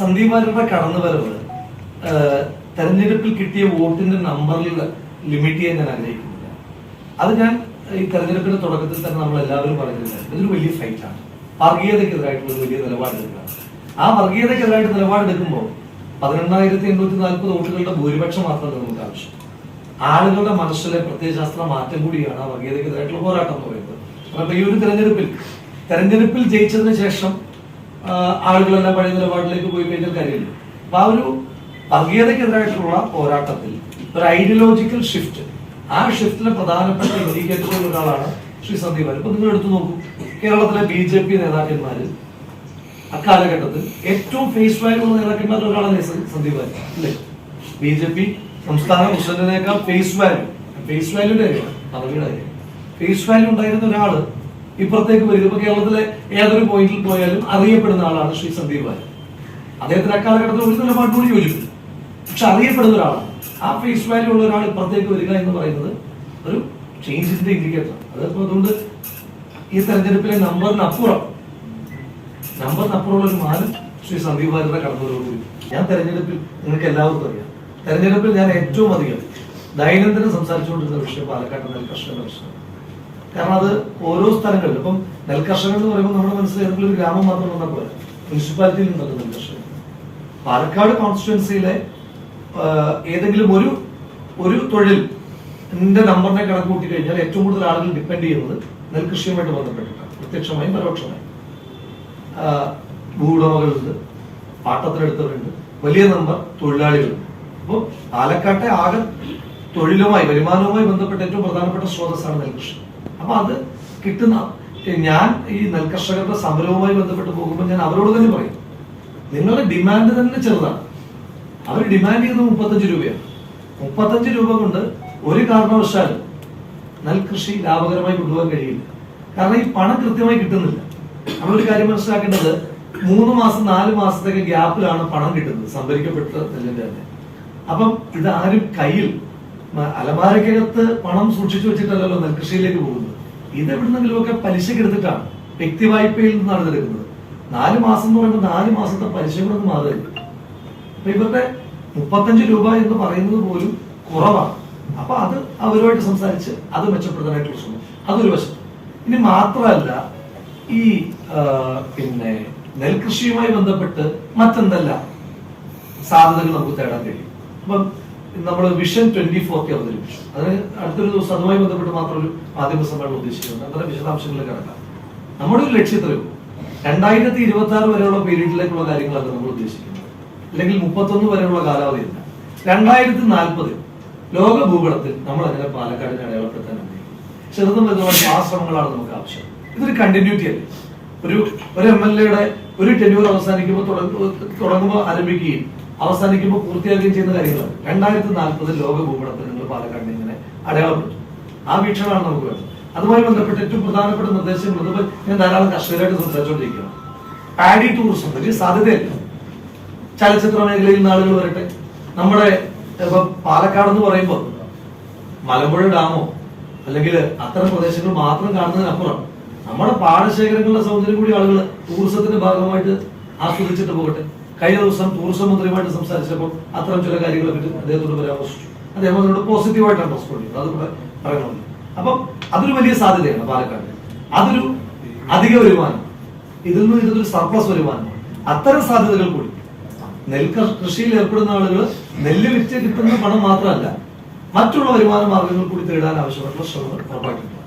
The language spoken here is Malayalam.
സന്ദീപാരുടെ കടന്നുവരവ് ഏഹ്, തെരഞ്ഞെടുപ്പിൽ കിട്ടിയ വോട്ടിന്റെ നമ്പറിൽ ലിമിറ്റ് ചെയ്യാൻ ഞാൻ ആഗ്രഹിക്കുന്നില്ല. അത് ഞാൻ ഈ തെരഞ്ഞെടുപ്പിന്റെ തുടക്കത്തിൽ തന്നെ നമ്മൾ എല്ലാവരും പറഞ്ഞിട്ടുണ്ട്. ഇതൊരു വലിയ ഫൈറ്റാണ് വർഗീയതയ്ക്കെതിരായിട്ടുള്ള ഒരു വലിയ നിലപാടെടുക്കുകയാണ്. ആ വർഗീയതയ്ക്കെതിരായിട്ട് നിലപാടെടുക്കുമ്പോൾ പതിനെണ്ണായിരത്തി എണ്ണൂറ്റി നാൽപ്പത് വോട്ടുകളുടെ ഭൂരിപക്ഷം മാത്രമല്ല നമുക്ക് ആവശ്യം. ആളുകളുടെ മനസ്സിലെ പ്രത്യയശാസ്ത്ര മാറ്റം കൂടിയാണ് ആ വർഗീയതയ്ക്കെതിരായിട്ടുള്ള പോരാട്ടം എന്ന് പറയുന്നത്. അപ്പൊ ഈ ഒരു തെരഞ്ഞെടുപ്പിൽ തെരഞ്ഞെടുപ്പിൽ ജയിച്ചതിന് ശേഷം ആളുകളെല്ലാം പഴയ നിലപാടിലേക്ക് പോയി കഴിഞ്ഞാൽ കാര്യമില്ല. അപ്പൊ ആ ഒരു വർഗീയതയ്ക്കെതിരായിട്ടുള്ള പോരാട്ടത്തിൽ ഒരു ഐഡിയോളജിക്കൽ ഷിഫ്റ്റ് ആ ഷിഫ്റ്റിലെ പ്രധാനപ്പെട്ട ഇൻഡിക്കേറ്ററുകളിൽ ഒരാളാണ് ശ്രീ സന്ദീപ് അപ്പൊ നിങ്ങൾ എടുത്തു നോക്കൂ. കേരളത്തിലെ ബി ജെ പി നേതാക്കന്മാര് അക്കാലഘട്ടത്തിൽ ഏറ്റവും ഫേസ് വാല്യൂ ഉള്ള നേതാക്കന്മാരിൽ ഒരാളാണ് സന്ദീപ് അല്ലേ ബി ജെ പി സംസ്ഥാന പ്രസിഡന്റിനേക്കാൾ ഫേസ് വാല്യൂ ഫേസ് വാല്യൂടെ പദവിയുടെ ഫേസ് വാല്യൂ ഉണ്ടായിരുന്ന ഒരാൾ ഇപ്പുറത്തേക്ക് വരും ഇപ്പൊ കേരളത്തിലെ ഏതൊരു പോയിന്റിൽ പോയാലും അറിയപ്പെടുന്ന ആളാണ് ശ്രീ സന്ദീപ് വാര്യർ. അദ്ദേഹത്തിന് അക്കാലഘട്ടത്തിൽ ഒരു കൂടി യോജിപ്പില്ല പക്ഷെ അറിയപ്പെടുന്ന ഒരാളാണ്. ആ ഫേസ് വാല്യൂ ഉള്ള ഒരാൾ ഇപ്പുറത്തേക്ക് വരിക എന്ന് പറയുന്നത് ഒരു ചേഞ്ചിന്റെ ഇൻഡിക്കേറ്റർ അതിപ്പോ അതുകൊണ്ട് ഈ തെരഞ്ഞെടുപ്പിലെ നമ്പറിനപ്പുറം നമ്പറിനപ്പുറമുള്ള ഒരു മാനം ശ്രീ സന്ദീപ് വാര്യരുടെ കടന്നതോടുകൂടി ഞാൻ തെരഞ്ഞെടുപ്പിൽ നിങ്ങൾക്ക് എല്ലാവർക്കും അറിയാം. തെരഞ്ഞെടുപ്പിൽ ഞാൻ ഏറ്റവും അധികം ദൈനംദിനം സംസാരിച്ചുകൊണ്ടിരുന്ന വിഷയം പാലക്കാട് നെൽകർഷകരുടെ വിഷയം കാരണം അത് ഓരോ സ്ഥലങ്ങളിലും ഇപ്പം നെൽകർഷകർ എന്ന് പറയുമ്പോൾ നമ്മുടെ മനസ്സിൽ ഏതെങ്കിലും ഒരു ഗ്രാമം മാത്രം വന്നാൽ പോലെ മുനിസിപ്പാലിറ്റിയിൽ നിന്നല്ല നെൽകർഷകർ. പാലക്കാട് കോൺസ്റ്റിറ്റ്യുവൻസിയിലെ ഏതെങ്കിലും ഒരു ഒരു തൊഴിൽ എന്റെ നമ്പറിനെ കണക്ക് കൂട്ടി കഴിഞ്ഞാൽ ഏറ്റവും കൂടുതൽ ആളുകൾ ഡിപ്പെൻഡ് ചെയ്യുന്നത് നെൽകൃഷിയുമായിട്ട് ബന്ധപ്പെട്ടിട്ടാണ്. പ്രത്യക്ഷമായും പരോക്ഷമായും. ഭൂവുടമകളുണ്ട് പാട്ടത്തിനെടുത്തവരുണ്ട് വലിയ നമ്പർ തൊഴിലാളികളുണ്ട്. അപ്പോൾ പാലക്കാട്ടെ ആകെ തൊഴിലുമായി വരുമാനവുമായി ബന്ധപ്പെട്ട ഏറ്റവും പ്രധാനപ്പെട്ട സ്രോതസ്സാണ് നെൽകൃഷി. അപ്പൊ അത് കിട്ടുന്ന ഞാൻ ഈ നെൽകർഷകരുടെ സമരവുമായി ബന്ധപ്പെട്ട് പോകുമ്പോൾ ഞാൻ അവരോട് തന്നെ പറയും നിങ്ങളുടെ ഡിമാൻഡ് തന്നെ ചെറുതാണ്. അവർ ഡിമാൻഡ് ചെയ്യുന്നത് മുപ്പത്തഞ്ച് രൂപയാണ്. മുപ്പത്തഞ്ച് രൂപ കൊണ്ട് ഒരു കാരണവശാലും നെൽകൃഷി ലാഭകരമായി കൊണ്ടുപോകാൻ കഴിയില്ല. കാരണം ഈ പണം കൃത്യമായി കിട്ടുന്നില്ല. നമ്മളൊരു കാര്യം മനസ്സിലാക്കേണ്ടത് മൂന്ന് മാസം നാല് മാസത്തേക്ക് ഗ്യാപ്പിലാണ് പണം കിട്ടുന്നത് സംഭരിക്കപ്പെട്ട നെല്ലിന്റെ തന്നെ. അപ്പം ഇത് ആരും കയ്യിൽ അലമാരക്കകത്ത് പണം സൂക്ഷിച്ചു വെച്ചിട്ടല്ലല്ലോ നെൽകൃഷിയിലേക്ക് പോകുന്നത്. ഇത് എവിടുന്നെങ്കിലുമൊക്കെ പലിശക്ക് എടുത്തിട്ടാണ്. വ്യക്തി വായ്പയിൽ നിന്നാണ് ഇതെടുക്കുന്നത്. നാല് മാസം എന്ന് പറയുമ്പോൾ നാല് മാസത്തെ പലിശ കൂടെ മാറില്ല അപ്പൊ ഇവരുടെ മുപ്പത്തഞ്ച് രൂപ എന്ന് പറയുന്നത് പോലും കുറവാണ്. അപ്പൊ അത് അവരുമായിട്ട് സംസാരിച്ച് അത് മെച്ചപ്പെടുത്താനായിട്ട് ശ്രമം അതൊരു വശം. ഇനി മാത്രമല്ല ഈ പിന്നെ നെൽകൃഷിയുമായി ബന്ധപ്പെട്ട് മറ്റെന്തല്ല സാധ്യതകൾ നമുക്ക് തേടാൻ കഴിയും? അപ്പം നമ്മൾ വിഷൻ ട്വന്റി ഫോർട്ടി അവതരിപ്പിച്ചു. അതിന് അടുത്തൊരു ദിവസം അതുമായി ബന്ധപ്പെട്ട് മാത്രം ഒരു മാധ്യമ സമ്മേളനം ഉദ്ദേശിക്കുന്നുണ്ട്. അങ്ങനെ വിശദാംശങ്ങളിൽ കിടക്കാം. നമ്മുടെ ഒരു ലക്ഷ്യത്തിലും രണ്ടായിരത്തി ഇരുപത്തി ആറ് വരെയുള്ള പീരീഡിലേക്കുള്ള കാര്യങ്ങളാണ് നമ്മൾ ഉദ്ദേശിക്കുന്നത്. അല്ലെങ്കിൽ മുപ്പത്തൊന്ന് വരെയുള്ള കാലാവധിയല്ല. രണ്ടായിരത്തി നാൽപ്പതിൽ ലോക ഭൂപടത്തിൽ നമ്മൾ അങ്ങനെ പാലക്കാടിനെ അടയാളപ്പെടുത്താൻ ഉണ്ടെങ്കിൽ ചെറുതും വലുതുമായ ആ ശ്രമങ്ങളാണ് നമുക്ക് ആവശ്യം. ഇതൊരു കണ്ടിന്യൂറ്റി അല്ലേ? ഒരു ഒരു എം എൽ എയുടെ ഒരു ടെന്യൂർ അവസാനിക്കുമ്പോൾ തുടങ്ങുമ്പോൾ ആരംഭിക്കുകയും അവസാനിക്കുമ്പോൾ പൂർത്തിയാക്കുകയും ചെയ്യുന്ന കാര്യങ്ങളാണ് രണ്ടായിരത്തി നാൽപ്പതിൽ ലോക ഭൂപടത്തിൽ നിങ്ങൾ പാലക്കാടിനെ ഇങ്ങനെ അടയാളപ്പെടുത്തും. ആ വീക്ഷണമാണ് നമുക്ക് വേണ്ടത്. അതുമായി ബന്ധപ്പെട്ട ഏറ്റവും പ്രധാനപ്പെട്ട നിർദ്ദേശങ്ങൾ ഞാൻ ധാരാളം കർഷകരായിട്ട് സംസാരിച്ചുകൊണ്ടിരിക്കുകയാണ്. പാഡി ടൂറിസം വലിയ സാധ്യതയല്ല. ചലച്ചിത്ര മേഖലയിൽ നിന്ന് ആളുകൾ വരട്ടെ. നമ്മുടെ ഇപ്പൊ പാലക്കാട് എന്ന് പറയുമ്പോൾ മലമ്പുഴ ഡാമോ അല്ലെങ്കിൽ അത്തരം പ്രദേശങ്ങൾ മാത്രം കാണുന്നതിനപ്പുറം നമ്മുടെ പാടശേഖരങ്ങളുടെ സൗന്ദര്യം കൂടി ആളുകൾ ടൂറിസത്തിന്റെ ഭാഗമായിട്ട് ആസ്വദിച്ചിട്ട് പോകട്ടെ. കഴിഞ്ഞ ദിവസം ടൂറിസം മന്ത്രിയുമായിട്ട് സംസാരിച്ചപ്പോൾ അത്തരം ചില കാര്യങ്ങളെ പറ്റി അദ്ദേഹത്തോട് പരാമർശിച്ചു. അദ്ദേഹം അതിനോട് പോസിറ്റീവായിട്ടാണ് റെസ്പോണ്ട് ചെയ്യുന്നത്. അതുകൂടെ പറയണമെന്ന് അപ്പം അതൊരു വലിയ സാധ്യതയാണ് പാലക്കാട് അതൊരു അധിക വരുമാനം. ഇതിൽ നിന്ന് ഇതൊരു സർപ്ലസ് വരുമാനം. അത്തരം സാധ്യതകൾ കൂടി. നെൽ കൃഷിയിൽ ഏർപ്പെടുന്ന ആളുകൾ നെല്ല് വിറ്റ് കിട്ടുന്ന പണം മാത്രമല്ല മറ്റുള്ള വരുമാന മാർഗങ്ങൾ കൂടി തേടാൻ ആവശ്യമായിട്ടുള്ള ശ്രമങ്ങൾ ഉറപ്പാക്കിയിട്ടുണ്ട്.